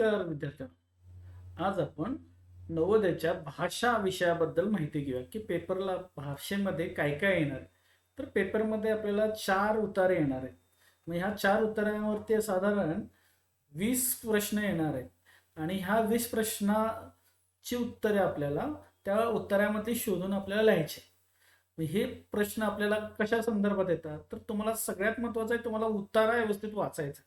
नमस्कार विद्यार्थ्यांनो. आज आपण नवोदयाच्या भाषा विषयाबद्दल माहिती घेऊया की पेपरला भाषेमध्ये काय काय येणार. तर पेपरमध्ये आपल्याला चार उतारे येणार आहेत. मग ह्या चार उतारांवरती साधारण वीस प्रश्न येणार आहेत. आणि ह्या वीस प्रश्नाची उत्तरे आपल्याला त्या उत्तरामध्ये शोधून आपल्याला लिहायचे हे प्रश्न आपल्याला कशा संदर्भात येतात? तर तुम्हाला सगळ्यात महत्वाचं आहे तुम्हाला उतारा व्यवस्थित वाचायचा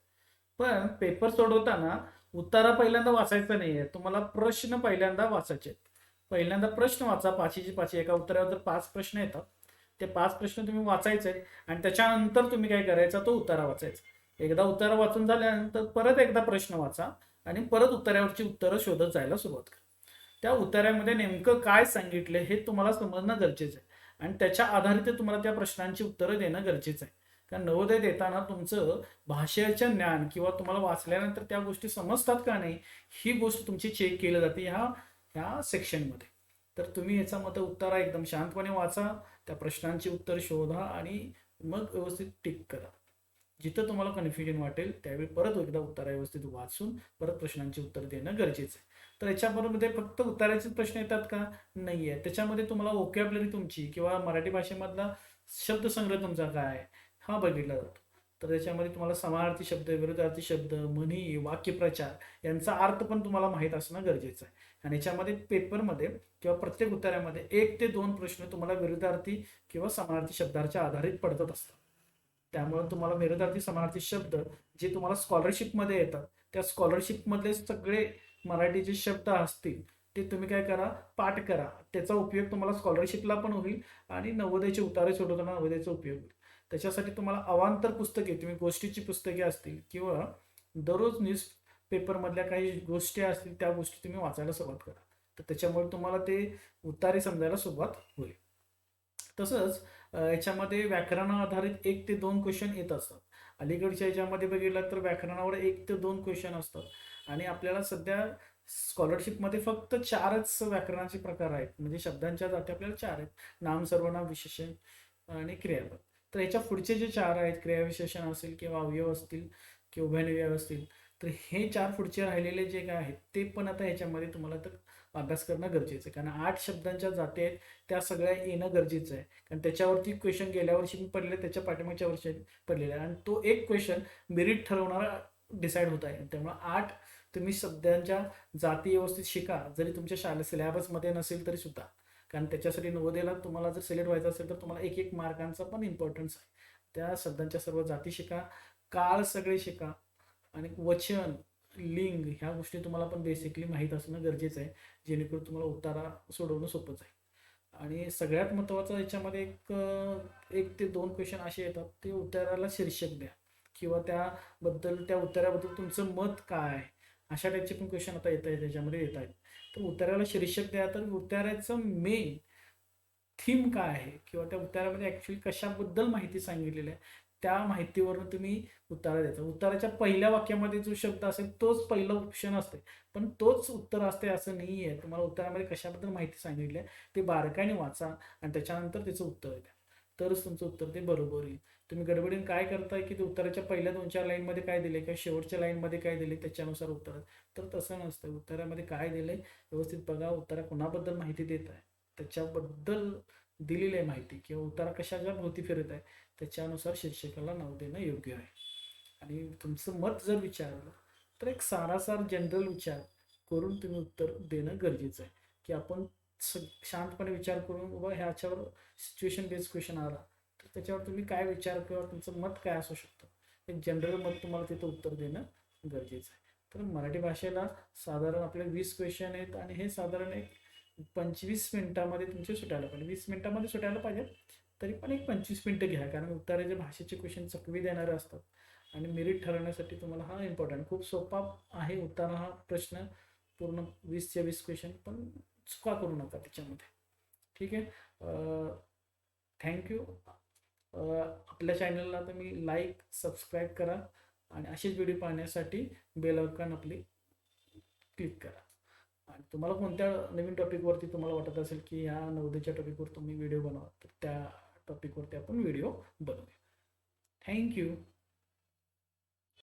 पण पेपर सोडवताना उत्तरा पहिल्यांदा वाचायचं नाही आहे तुम्हाला प्रश्न पहिल्यांदा वाचायचे आहेत पहिल्यांदा प्रश्न वाचा पाचीची पाची. एका उत्तरावर पाच प्रश्न येतात ते पाच प्रश्न तुम्ही वाचायचे आणि त्याच्यानंतर तुम्ही काय करायचा तो उतारा वाचायचा. एकदा उत्तरा वाचून झाल्यानंतर परत एकदा प्रश्न वाचा आणि परत उत्तरावरची उत्तरं शोधत जायला सुरुवात करा. त्या उत्तरामध्ये नेमकं काय सांगितलं हे तुम्हाला समजणं गरजेचं आहे. आणि त्याच्या आधारित तुम्हाला त्या प्रश्नांची उत्तरं देणं गरजेचं आहे. कारण नवोदय देताना तुमचं भाषेचं ज्ञान किंवा तुम्हाला वाचल्यानंतर त्या गोष्टी समजतात का नाही ही गोष्ट तुमची चेक केली जाते ह्या ह्या सेक्शनमध्ये तर तुम्ही याचा मत उत्तरा एकदम शांतपणे वाचा त्या प्रश्नांची उत्तर शोधा आणि मग व्यवस्थित टिक करा. जिथं तुम्हाला कन्फ्युजन वाटेल त्यावेळी परत एकदा उत्तरा व्यवस्थित वाचून परत प्रश्नांची उत्तर देणं गरजेचं आहे. तर याच्याबरोबर फक्त उत्तराचे प्रश्न येतात का? नाही आहे त्याच्यामध्ये तुम्हाला ओकॅबलरी तुमची किंवा मराठी भाषेमधला शब्दसंग्रह तुमचा काय आहे? हा बघितला जातो. तर त्याच्यामध्ये तुम्हाला समानार्थी शब्द विरुद्धार्थी शब्द म्हणी वाक्यप्रचार यांचा अर्थ पण तुम्हाला माहीत असणं गरजेचं आहे. आणि याच्यामध्ये पेपरमध्ये किंवा प्रत्येक उत्तरामध्ये एक ते दोन प्रश्न तुम्हाला विरुद्धार्थी किंवा समानार्थी शब्दाच्या आधारित पडत असतात. त्यामुळे तुम्हाला विरुद्धार्थी समानार्थी शब्द जे तुम्हाला स्कॉलरशिपमध्ये येतात त्या स्कॉलरशिपमधले सगळे मराठीचे शब्द असतील ते तुम्ही काय करा पाठ करा. त्याचा उपयोग तुम्हाला स्कॉलरशिपला पण होईल आणि नवोदयचे उतारे सोडवताना नवोदयचा उपयोग होईल. त्याच्यासाठी तुम्हाला अवांतर पुस्तके तुम्ही गोष्टीची पुस्तके असतील किंवा दररोज न्यूज पेपरमधल्या काही गोष्टी असतील त्या गोष्टी तुम्ही वाचायला सुरुवात करा. तर त्याच्यामुळे तुम्हाला ते उतारे समजायला सुरुवात होईल. तसंच याच्यामध्ये व्याकरणा आधारित एक ते दोन क्वेश्चन येत असतात. अलीकडच्या याच्यामध्ये बघितलं तर व्याकरणावर एक ते दोन क्वेश्चन असतात. आणि आपल्याला सध्या स्कॉलरशिपमध्ये फक्त चारच व्याकरणाचे प्रकार आहेत. म्हणजे शब्दांच्या जाती आपल्याला चार आहेत. नाम सर्वनाम विशेषण आणि क्रियापद. तर याच्या पुढचे जे चार आहेत क्रियाविशेषण असेल किंवा अवयव असतील किंवा उभयनिव्यय असतील तर हे चार पुढचे राहिलेले जे काय आहेत ते पण आता ह्याच्यामध्ये तुम्हाला तर अभ्यास करणं गरजेचं आहे. कारण आठ शब्दांच्या जाती आहेत त्या सगळ्या येणं गरजेचं आहे. कारण त्याच्यावरती क्वेश्चन गेल्या वर्षी मी पडले त्याच्या पाठीमागच्या वर्षी पडलेला आहे आणि तो एक क्वेश्चन मेरिट ठरवणारा डिसाईड होत आहे. त्यामुळे आठ तुम्ही शब्दांच्या जाती व्यवस्थित शिका. जरी तुमच्या शाळे सिलेबसमध्ये नसेल तरी सुद्धा. कारण त्याच्यासाठी नवोदयला तुम्हाला जर सिलेक्ट व्हायचं असेल तर तुम्हाला एक एक मार्कांचा पण इम्पॉर्टन्स आहे. त्या शब्दांच्या सर्व जाती शिका काळ सगळे शिका आणि वचन लिंग ह्या गोष्टी तुम्हाला पण बेसिकली माहीत असणं गरजेचं आहे. जेणेकरून तुम्हाला उतारा सोडवणं सोपं जाईल आणि सगळ्यात महत्त्वाचं याच्यामध्ये एक एक ते दोन क्वेश्चन असे येतात. ते उत्तराला शीर्षक द्या. किंवा त्याबद्दल त्या उत्तराबद्दल तुमचं मत काय आहे? अशा टाईपचे पण क्वेश्चन आता येत आहेत त्याच्यामध्ये येत आहेत तर उत्तराला शीर्षक द्या तर उत्तराचं मेन थीम काय आहे? किंवा त्या उतारामध्ये ॲक्च्युली कशाबद्दल माहिती सांगितलेली आहे? त्या माहितीवरून तुम्ही उतारा द्यायचा उत्तराच्या पहिल्या वाक्यामध्ये जो शब्द असेल तोच पहिलं ऑप्शन असते पण तोच उत्तर असते असं नाही आहे तुम्हाला उत्तरामध्ये कशाबद्दल माहिती सांगितली आहे ते बारकाईने वाचा आणि त्याच्यानंतर त्याचं उत्तर द्या. तरच तुमचं उत्तर ते बरोबर येईल. तुम्ही गडबडीने काय करताय की ते उत्तराच्या पहिल्या दोन चार लाईनमध्ये काय दिले किंवा शेवटच्या लाईनमध्ये काय दिले त्याच्यानुसार उत्तर. तर तसं नसतं. उत्तरामध्ये काय दिले व्यवस्थित बघा उत्तरा कोणाबद्दल माहिती देत आहे? त्याच्याबद्दल दिलेली आहे माहिती किंवा उतारा कशाच्या भोवती फिरत आहे? त्याच्यानुसार शीर्षकाला नाव देणं योग्य आहे. आणि तुमचं मत जर विचारलं तर एक सारासार जनरल विचार करून तुम्ही उत्तर देणं गरजेचं आहे. की आपण स शांतपणे विचार करून बाबा ह्याच्यावर सिच्युएशन बेस्ड क्वेश्चन आला. तर त्याच्यावर तुम्ही काय विचार किंवा तुमचं मत काय असू शकतं? एक जनरल मत तुम्हाला तिथं उत्तर देणं गरजेचं आहे. तर मराठी भाषेला साधारण आपले वीस क्वेश्चन आहेत आणि हे साधारण एक पंचवीस मिनिटामध्ये तुमचे सुटायला पाहिजे. वीस मिनिटामध्ये सुटायला पाहिजे तरी पण एक पंचवीस मिनटं घ्या. कारण उत्तराचे भाषेचे क्वेश्चन चकवी देणारे असतात आणि मेरिट ठरवण्यासाठी तुम्हाला हा इम्पॉर्टंट खूप सोपा आहे. उत्तर हा प्रश्न पूर्ण वीसच्या वीस क्वेश्चन पण चुका करू नका त्याच्यामध्ये. ठीक आहे? थँक्यू आपल्या चॅनलला तुम्ही लाईक सबस्क्राईब करा आणि असेच व्हिडिओ पाहण्यासाठी बेल आयकॉन आपली क्लिक करा. आणि तुम्हाला कोणत्या नवीन टॉपिकवरती तुम्हाला वाटत असेल की ह्या नवदेच्या टॉपिकवर तुम्ही व्हिडिओ बनवा तर त्या टॉपिकवरती आपण व्हिडिओ बनवूया. थँक्यू